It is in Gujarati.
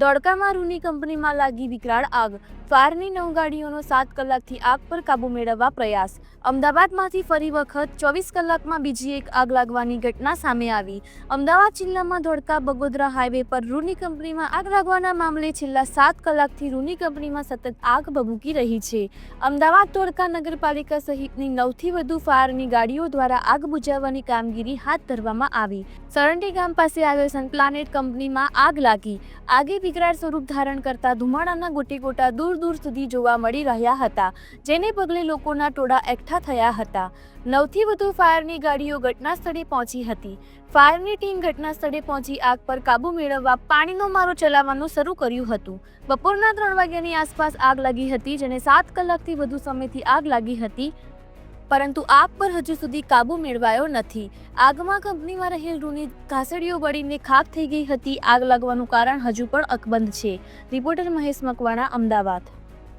દોડકામાં રૂની કંપનીમાં લાગી વિકરાળ આગ. ફાયરની નવ ગાડીઓનો સાત કલાકથી આગ પર કાબૂ મેળવવા પ્રયાસ. અમદાવાદમાંથી ફરી વખત ચોવીસ કલાકમાં બીજી એક આગ લાગવાની ઘટના સામે આવી. અમદાવાદ જિલ્લામાં ધોળકા બગોદરા હાઈવે પર રૂની કંપનીમાં આગ લાગવાના મામલે છેલ્લા સાત કલાકથી રૂની કંપનીમાં સતત આગ ભભૂકી રહી છે. અમદાવાદ ધોળકા નગરપાલિકા સહિતની નવથી વધુ ફાયરની ગાડીઓ દ્વારા આગ બુજાવવાની કામગીરી હાથ ધરવામાં આવી. સરંટી ગામ પાસે આવેલ સનપ્લાનેટ કંપનીમાં આગ લાગી. આગે વિકરાળ સ્વરૂપ ધારણ કરતા ધુમાડાના ગોટીગોટા દૂર દૂર સુધી જોવા મળી રહ્યા હતા, જેને પગલે લોકોના ટોળા એકઠા થયા હતા. નવથી વધુ ફાયરની ગાડીઓ ઘટના સ્થળે પહોંચી હતી. ફાયરની ટીમ ઘટના સ્થળે પહોંચી આગ પર કાબૂ મેળવવા પાણીનો મારો ચલાવવાનું શરૂ કર્યું હતું. બપોરના ત્રણ વાગ્યાની આસપાસ આગ લાગી હતી, જેને સાત કલાકથી વધુ સમયથી આગ લાગી હતી. પરંતુ આગ પર હજુ સુધી કાબુ મેળવાયો નથી. આગમાં કંપનીમાં રહેલ રૂની ઘાસડીઓ બળીને ખાક થઈ ગઈ હતી. આગ લાગવાનું કારણ હજુ પણ અકબંધ છે. રિપોર્ટર મહેશ મકવાણા, અમદાવાદ.